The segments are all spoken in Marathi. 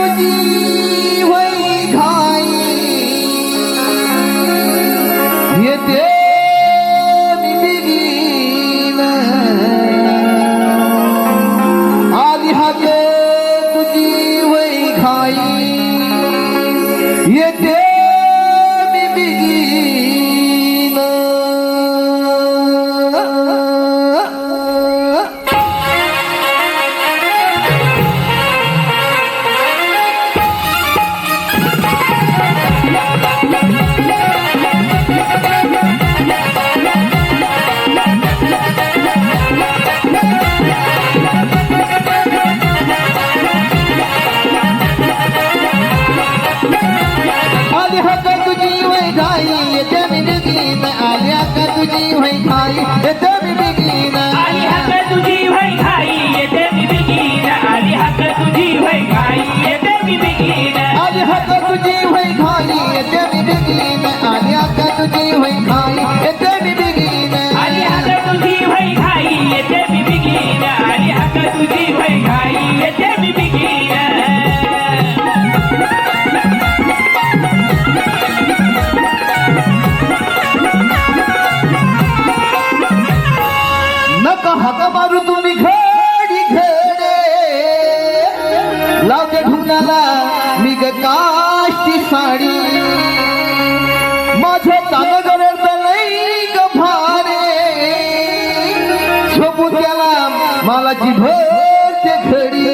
我第一。घाई येते मी बिगीन. आली हक तुझी वय घाई येते मी बिगीन. आली हक तुझी वय घाई येते मी बिगीन. आली हक तुझी वय घाई येते नवा मिग काष्टी साड़ी माझे तामगरेर तलई गभारे सबुत गलाम माला जिभे घड़ी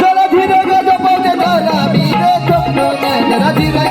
जरा धीरे गजपते जरा धीरे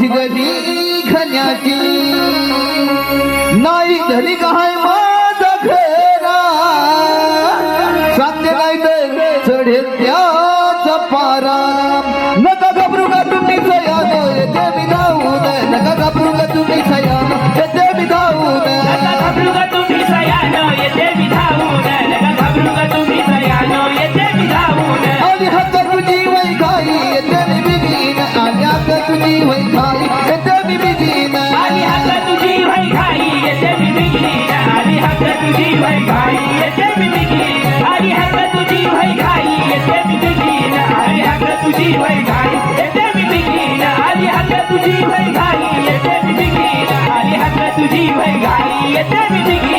झिगरी खण्याची नाही धरी काय माझा घरा साध्य नाही तर चढे त्याचा पारा. तुझी वय घाई येते मी बिगीन आली हक तुझी वय घाई येते मी बिगीन आली हक तुझी वय घाई येते मी बिगीन आली हक तुझी वय घाई येते मी बिगीन आली हक तुझी वय घाई येते मी बिगीन आली हक तुझी वय घाई येते मी बिगीन आली हक तुझी वय घाई येते मी बिगीन